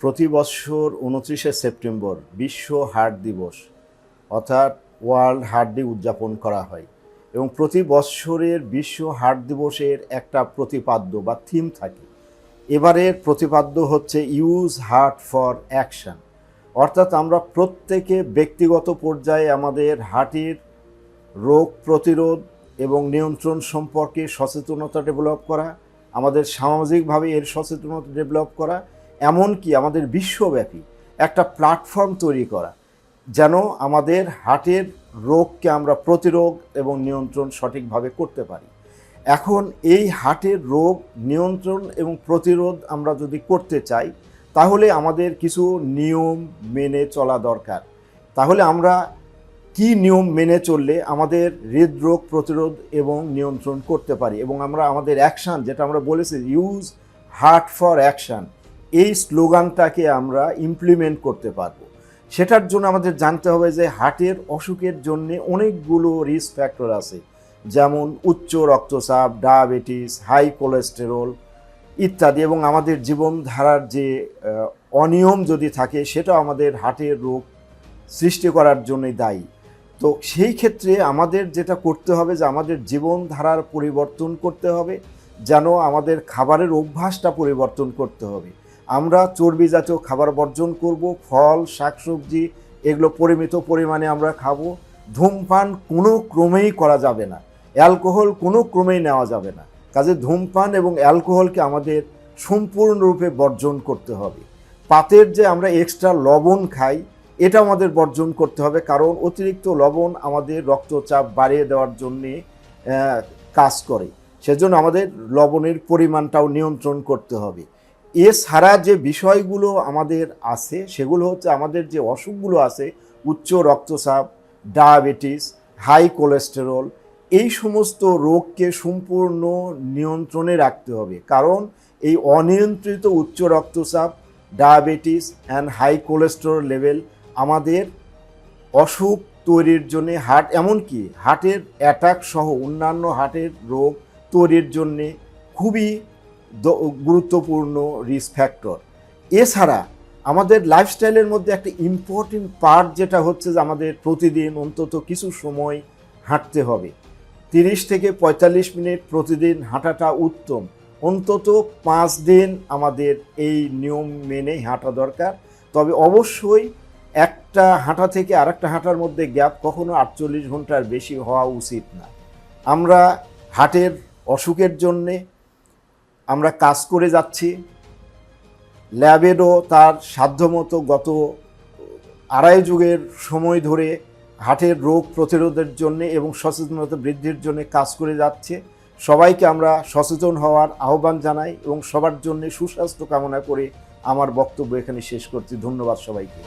প্রতি বছর উনত্রিশে সেপ্টেম্বর বিশ্ব হার্ট দিবস, অর্থাৎ ওয়ার্ল্ড হার্ট ডে উদযাপন করা হয়। এবং প্রতি বৎসরের বিশ্ব হার্ট দিবসের একটা প্রতিপাদ্য বা থিম থাকে। এবারের প্রতিপাদ্য হচ্ছে ইউজ হার্ট ফর অ্যাকশন অর্থাৎ আমরা প্রত্যেকে ব্যক্তিগত পর্যায়ে আমাদের হার্টের রোগ প্রতিরোধ এবং নিয়ন্ত্রণ সম্পর্কে সচেতনতা ডেভেলপ করা, আমাদের সামাজিকভাবে এর সচেতনতা ডেভেলপ করা, এমনকি আমাদের বিশ্বব্যাপী একটা প্ল্যাটফর্ম তৈরি করা, যেন আমাদের হার্টের রোগকে আমরা প্রতিরোধ এবং নিয়ন্ত্রণ সঠিকভাবে করতে পারি। এখন এই হার্টের রোগ নিয়ন্ত্রণ এবং প্রতিরোধ আমরা যদি করতে চাই, তাহলে আমাদের কিছু নিয়ম মেনে চলা দরকার। তাহলে আমরা কি নিয়ম মেনে চললে আমাদের হৃদরোগ প্রতিরোধ এবং নিয়ন্ত্রণ করতে পারি? এবং আমরা আমাদের অ্যাকশান যেটা আমরা বলেছি ইউজ হার্ট ফর অ্যাকশান এই স্লোগানটাকে আমরা ইমপ্লিমেন্ট করতে পারব। সেটার জন্য আমাদের জানতে হবে যে হার্টের অসুখের জন্য অনেকগুলো রিস্ক ফ্যাক্টর আছে। যেমন উচ্চ রক্তচাপ ডায়াবেটিস হাই কোলেস্টেরল ইত্যাদি। এবং আমাদের জীবনধারার যে অনিয়ম যদি থাকে সেটা আমাদের হার্টের রোগ সৃষ্টি করার জন্যই দায়ী। তো সেই ক্ষেত্রে আমাদের যেটা করতে হবে যে আমাদের জীবনধারার পরিবর্তন করতে হবে, যেন আমাদের খাবারের অভ্যাসটা পরিবর্তন করতে হবে। আমরা চর্বি জাতীয় খাবার বর্জন করব, ফল, শাকসবজি এগুলো পরিমিত পরিমাণে আমরা খাব। ধূমপান কোনো ক্রমেই করা যাবে না। অ্যালকোহল কোনো ক্রমেই নেওয়া যাবে না। কাজে ধূমপান এবং অ্যালকোহলকে আমাদের সম্পূর্ণরূপে বর্জন করতে হবে। পাতের যে আমরা এক্সট্রা লবণ খাই এটা আমাদের বর্জন করতে হবে, কারণ অতিরিক্ত লবণ আমাদের রক্তচাপ বাড়িয়ে দেওয়ার জন্যে কাজ করে। সেজন্য আমাদের লবণের পরিমাণটাও নিয়ন্ত্রণ করতে হবে। এছাড়া যে বিষয়গুলো আমাদের আছে, সেগুলো হচ্ছে আমাদের যে অসুখগুলো আছে, উচ্চ রক্তচাপ, ডায়াবেটিস, হাই কোলেস্টেরল, এই সমস্ত রোগকে সম্পূর্ণ নিয়ন্ত্রণে রাখতে হবে। কারণ এই অনিয়ন্ত্রিত উচ্চ রক্তচাপ, diabetes and high cholesterol level আমাদের অসুখ তৈরির জন্য হার্ট, এমনকি হার্টের অ্যাটাক সহ অন্যান্য হার্টের রোগ তৈরির জন্যে খুবই গুরুত্বপূর্ণ রিস্ক ফ্যাক্টর এছাড়া আমাদের লাইফস্টাইলের মধ্যে একটা ইম্পর্টেন্ট পার্ট যেটা হচ্ছে যে আমাদের প্রতিদিন অন্তত কিছু সময় হাঁটতে হবে। তিরিশ থেকে পঁয়তাল্লিশ মিনিট প্রতিদিন হাঁটাটা উত্তম। অন্তত পাঁচ দিন আমাদের এই নিয়ম মেনে হাঁটা দরকার। তবে অবশ্যই একটা হাঁটা থেকে আরেকটা হাঁটার মধ্যে গ্যাপ কখনো আটচল্লিশ ঘণ্টার বেশি হওয়া উচিত না। আমরা হাটের অসুখের জন্যে আমরা কাজ করে যাচ্ছি। ল্যাবেরও তার সাধ্যমতো গত আড়াই যুগের সময় ধরে হাটের রোগ প্রতিরোধের জন্য এবং সচেতনতা বৃদ্ধির জন্য কাজ করে যাচ্ছে। সবাইকে আমরা সচেতন হওয়ার আহ্বান জানাই এবং সবার জন্য সুস্বাস্থ্য কামনা করে আমার বক্তব্য এখানে শেষ করছি। ধন্যবাদ সবাইকে।